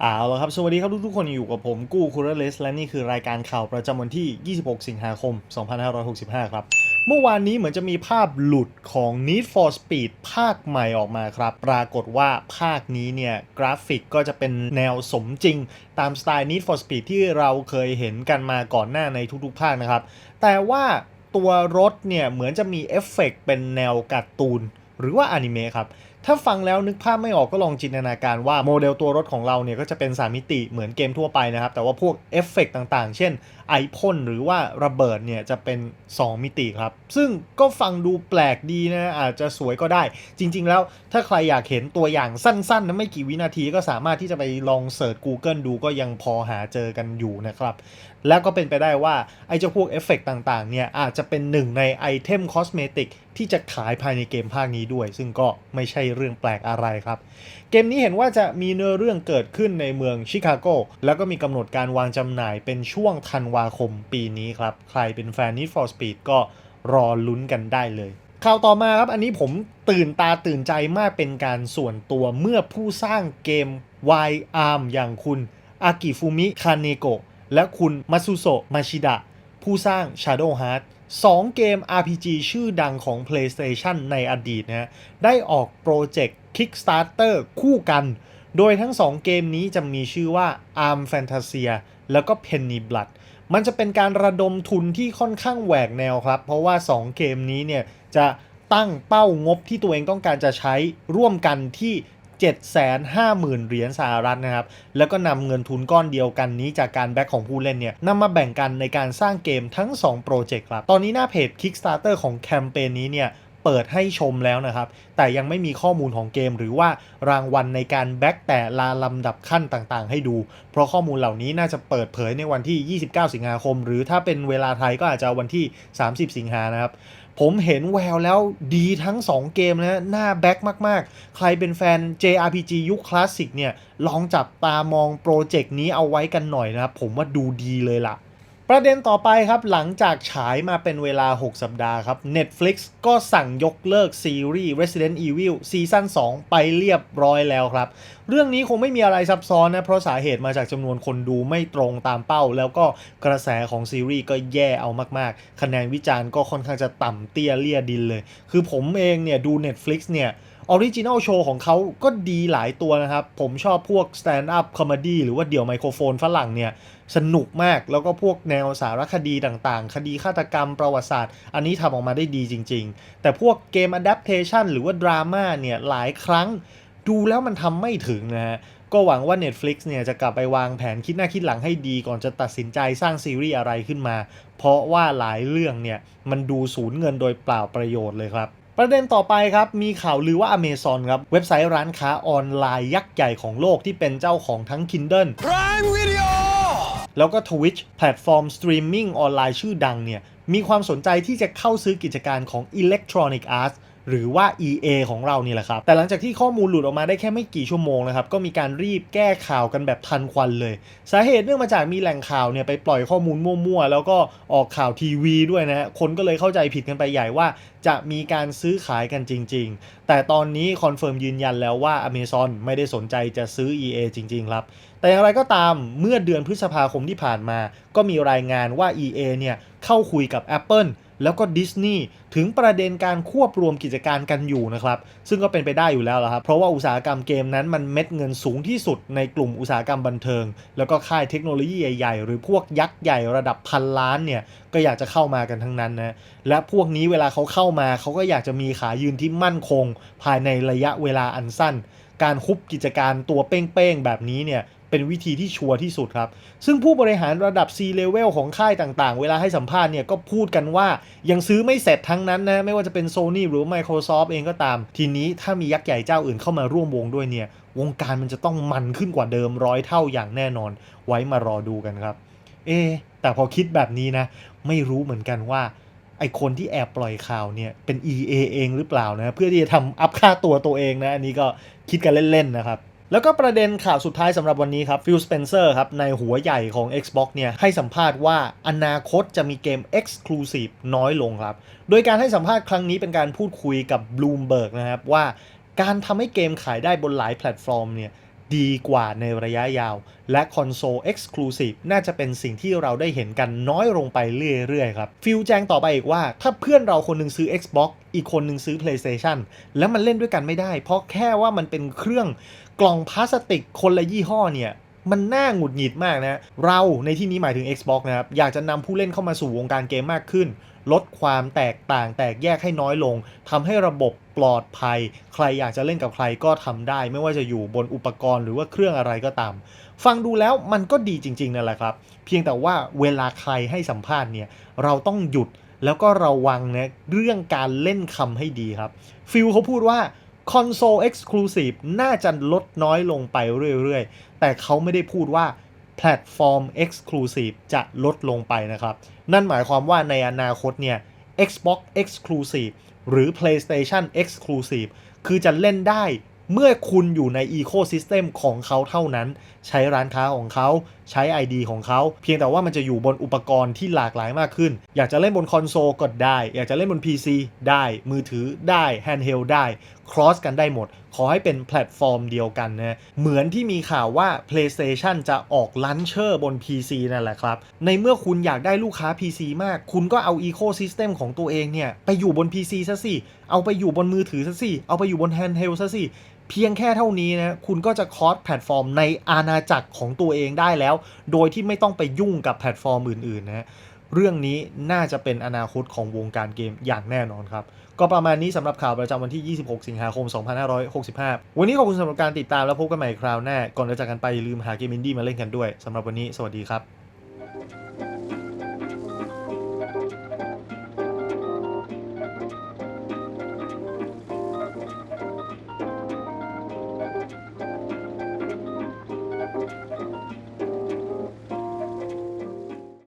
เอาละครับ สวัสดีครับทุกๆคนอยู่กับผมกู้คูรเลส และนี่คือรายการข่าวประจำวันที่ 26 สิงหาคม 2565 ครับ เมื่อวานนี้เหมือนจะมีภาพหลุดของ Need for Speed ภาคใหม่ออกมาครับ ปรากฏว่าภาคนี้เนี่ย กราฟิกก็จะเป็นแนวสมจริง ตามสไตล์ Need for Speed ที่เราเคยเห็นกันมาก่อนหน้าในทุกๆ ภาคนะครับ แต่ว่าตัวรถเนี่ยเหมือนจะมีเอฟเฟกต์เป็นแนวการ์ตูนหรือว่าอนิเมะครับ ถ้าฟังแล้วนึกภาพไม่ออกก็ลองจินตนาการว่าโมเดลตัวรถของเราเนี่ยก็จะเป็น 3 มิติเหมือนเกมทั่วไปนะครับ แต่ว่าพวกเอฟเฟกต่างๆ เช่นไอพ่นหรือว่าระเบิดเนี่ยจะเป็น 2 มิติครับ ซึ่งก็ฟังดูแปลกดีนะ อาจจะสวยก็ได้ จริงๆแล้วถ้าใครอยากเห็นตัวอย่างสั้นๆนะไม่กี่วินาทีก็สามารถที่จะไปลองเสิร์ช Google ดูก็ยังพอหาเจอกันอยู่นะครับ แล้วก็เป็นไปได้ว่าไอ้เจ้าพวกเอฟเฟกต่างๆเนี่ยอาจจะเป็นหนึ่งในไอเทมคอสเมติกที่จะขายภายในเกมภาคนี้ด้วย ซึ่งก็ไม่ใช่เรื่องแปลกอะไรครับ เกมนี้เห็นว่าจะมีเนื้อเรื่องเกิดขึ้นในเมืองชิคาโกแล้วก็มีกำหนดการวางจำหน่ายเป็นช่วงธันวาคมปีนี้ครับ ใครเป็นแฟน Need for Speed ก็รอลุ้นกันได้เลยข่าวต่อมาครับ อันนี้ผมตื่นตาตื่นใจมากเป็นการส่วนตัวเมื่อผู้สร้างเกม Y Arm อย่างคุณอากิฟุมิคาเนโกะและคุณมัตสุโซะมาชิดะผู้สร้าง Shadow Heart สองเกม RPG ชื่อดังของ PlayStation ในอดีตนะฮะ ได้ออกโปรเจกต์ Kickstarter คู่กัน โดยทั้ง 2 เกมนี้จะมีชื่อว่า Arm Fantasia แล้วก็ Penny Blood มันจะเป็นการระดมทุนที่ค่อนข้างแหวกแนวครับ เพราะว่า 2 เกมนี้เนี่ยจะตั้งเป้างบที่ตัวเองต้องการจะใช้ร่วมกันที่ 750,000 เหรียญสหรัฐนะครับ แล้วก็นำเงินทุนก้อนเดียวกันนี้จากการแบ็กของผู้เล่นเนี่ยนำมาแบ่งกันในการสร้างเกมทั้ง 2 โปรเจกต์ครับ ตอนนี้หน้าเพจ Kickstarter ของแคมเปญนี้เนี่ยเปิดให้ชมแล้วนะครับ แต่ยังไม่มีข้อมูลของเกมหรือว่ารางวัลในการแบ็กแต่ละลำดับขั้นต่างๆ ให้ดู เพราะข้อมูลเหล่านี้น่าจะเปิดเผยในวันที่ 29 สิงหาคม หรือถ้าเป็นเวลาไทยก็อาจจะวันที่ 30 สิงหานะครับ ผมเห็นแววแล้วดีทั้ง 2 เกมนะหน้าแบ็กมาก ๆ ใครเป็นแฟน JRPG ยุคคลาสสิกเนี่ย ลองจับตามองโปรเจกต์นี้เอาไว้กันหน่อยนะครับ ผมว่าดูดีเลยล่ะ ประเด็นต่อไปครับหลังจากฉายมาเป็นเวลา 6 สัปดาห์ครับ Netflix ก็สั่งยกเลิกซีรีส์ Resident Evil ซีซั่น2 ไปเรียบร้อยแล้วครับ เรื่องนี้คงไม่มีอะไรซับซ้อนนะ เพราะสาเหตุมาจากจำนวนคนดูไม่ตรงตามเป้า แล้วก็กระแสของซีรีส์ก็แย่เอามากๆ คะแนนวิจารณ์ก็ค่อนข้างจะต่ำเตี้ยเลี่ยดินเลย คือผมเองเนี่ยดู Netflix เนี่ยออริจิน l ลโชว์ของเขาก็ดีหลายตัวนะครับ ผมชอบพวก Stand Up Comedy หรือว่าเดี่ยวไมโครโฟนฝรั่งเนี่ย สนุกมากแล้วก็พวกแนวสารคดีต่างๆ คดีฆาตกรรมประวัติศาสตร์ อันนี้ทำออกมาได้ดีจริง ๆ แต่พวกเกม Adaptation หรือว่าดราม่าเนี่ยหลายครั้งดูแล้วมันทำไม่ถึงนะฮะก็หวังว่า Netflix เนี่ยจะกลับไปวางแผนคิดหน้าคิดหลังให้ดีก่อนจะตัดสินใจสร้างซีรีส์อะไรขึ้นมา เพราะว่าหลายเรื่องเนี่ยมันดูสูญเงินโดยเปล่าประโยชน์เลยครับ ประเด็นต่อไปครับ มีข่าวลือว่า Amazon ครับ เว็บไซต์ร้านค้าออนไลน์ยักษ์ใหญ่ของโลกที่เป็นเจ้าของทั้ง Kindle Prime Video แล้วก็ Twitch แพลตฟอร์มสตรีมมิ่งออนไลน์ชื่อดังเนี่ยมีความสนใจที่จะเข้าซื้อกิจการของ Electronic Arts หรือว่า EA ของเรานี่แหละครับ แต่หลังจากที่ข้อมูลหลุดออกมาได้แค่ไม่กี่ชั่วโมงนะครับ ก็มีการรีบแก้ข่าวกันแบบทันควันเลย สาเหตุเนื่องมาจากมีแหล่งข่าวเนี่ยไปปล่อยข้อมูลมั่วๆ แล้วก็ออกข่าวทีวีด้วยนะฮะ คนก็เลยเข้าใจผิดกันไปใหญ่ว่าจะมีการซื้อขายกันจริง ๆ แต่ตอนนี้คอนเฟิร์มยืนยันแล้วว่า Amazon ไม่ได้สนใจจะซื้อ EA จริงๆ ครับ แต่อย่างไรก็ตามเมื่อเดือนพฤษภาคมที่ผ่านมา ก็มีรายงานว่า EA เนี่ยเข้าคุยกับ Apple แล้วก็ดิสนีย์ถึงประเด็นการควบรวมกิจการกันอยู่นะครับซึ่งก็เป็นไปได้อยู่แล้วละครับเพราะว่าอุตสาหกรรมเกมนั้นมันเม็ดเงินสูงที่สุดในกลุ่มอุตสาหกรรมบันเทิง แล้วก็ค่ายเทคโนโลยีใหญ่ๆ หรือพวกยักษ์ใหญ่ระดับพันล้านเนี่ยก็อยากจะเข้ามากันทั้งนั้นนะและพวกนี้เวลาเขาเข้ามาเขาก็อยากจะมีขายืนที่มั่นคง ภายในระยะเวลาอันสั้น การคุบกิจการตัวเป้งๆแบบนี้เนี่ย เป็นวิธีที่ชัวร์ที่สุดครับ ซึ่งผู้บริหารระดับ C level ของค่ายต่างๆ เวลาให้สัมภาษณ์เนี่ยก็พูดกันว่ายังซื้อไม่เสร็จทั้งนั้นนะ ไม่ว่าจะเป็น Sony หรือ Microsoft เองก็ตาม ทีนี้ถ้ามียักษ์ใหญ่เจ้าอื่นเข้ามาร่วมวงด้วยเนี่ย วงการมันจะต้องมันขึ้นกว่าเดิมร้อยเท่าอย่างแน่นอน ไว้มารอดูกันครับ เอะแต่พอคิดแบบนี้นะ ไม่รู้เหมือนกันว่าไอคนที่แอบปล่อยข่าวเนี่ยเป็น EA เองหรือเปล่านะ เพื่อที่จะทำอัพค่าตัวตัวเองนะ อันนี้ก็คิดกันเล่นๆนะครับ แล้วก็ประเด็นข่าวสุดท้ายสำหรับวันนี้ครับฟิลสเปนเซอร์ครับในหัวใหญ่ของ Xbox เนี่ยให้สัมภาษณ์ว่าอนาคตจะมีเกม Exclusive น้อยลงครับ โดยการให้สัมภาษณ์ครั้งนี้เป็นการพูดคุยกับ Bloomberg นะครับว่าการทำให้เกมขายได้บนหลายแพลตฟอร์มเนี่ยดีกว่าในระยะยาว และคอนโซล Exclusive น่าจะเป็นสิ่งที่เราได้เห็นกันน้อยลงไปเรื่อยๆครับ ฟิลแจ้งต่อไปอีกว่า ถ้าเพื่อนเราคนหนึงซื้อ Xbox อีกคนหนึงซื้อ PlayStation แล้วมันเล่นด้วยกันไม่ได้ เพราะแค่ว่ามันเป็นเครื่อง กล่องพลาสติกคนละยี่ห้อเนี่ยมันน่าหงุดหงิดมากนะ เราในที่นี้หมายถึง Xbox นะครับ อยากจะนำผู้เล่นเข้ามาสู่วงการเกมมากขึ้น ลดความแตกต่างแตกแยกให้น้อยลงทำให้ระบบปลอดภัย ใครอยากจะเล่นกับใครก็ทำได้ ไม่ว่าจะอยู่บนอุปกรณ์หรือว่าเครื่องอะไรก็ตาม ฟังดูแล้วมันก็ดีจริง ๆ นั่นแหละครับ เพียงแต่ว่าเวลาใครให้สัมภาษณ์เนี่ยเราต้องหยุดแล้วก็ระวังนะเรื่องการเล่นคำให้ดีครับฟิลเขาพูดว่า Console Exclusive น่าจะลดน้อยลงไปเรื่อยๆ แต่เขาไม่ได้พูดว่าแพลตฟอร์ม Exclusive จะลดลงไปนะครับ นั่นหมายความว่าในอนาคตเนี่ย Xbox Exclusive หรือ PlayStation Exclusive คือจะเล่นได้เมื่อคุณอยู่ใน Ecosystem ของเขาเท่านั้น ใช้ร้านค้าของเขา ใช้ ID ของเขา เพียงแต่ว่ามันจะอยู่บนอุปกรณ์ที่หลากหลายมากขึ้น อยากจะเล่นบนคอนโซลก็ได้ อยากจะเล่นบน PC ได้ มือถือได้ handheld ได้ cross กันได้หมด ขอให้เป็นแพลตฟอร์มเดียวกันนะเหมือนที่มีข่าวว่า PlayStation จะออกลันเชอร์บน PC นั่นแหละครับ ในเมื่อคุณอยากได้ลูกค้า PC มาก คุณก็เอา Ecosystem ของตัวเองเนี่ย ไปอยู่บน PC ซะสิ เอาไปอยู่บนมือถือซะสิ เอาไปอยู่บน handheld ซะสิ เพียงแค่เท่านี้นะคุณก็จะคอสแพลตฟอร์มในอาณาจักรของตัวเองได้แล้ว โดยที่ไม่ต้องไปยุ่งกับแพลตฟอร์มอื่นๆนะเรื่องนี้น่าจะเป็นอนาคตของวงการเกมอย่างแน่นอนครับ ก็ประมาณนี้สำหรับข่าวประจำวันที่ 26 สิงหาคม 2565 วันนี้ขอบคุณสำหรับการติดตามและพบกันใหม่คราวหน้า ก่อนจะจากกันไปอย่าลืมหาเกมอินดี้มาเล่นกันด้วยสำหรับวันนี้สวัสดีครับ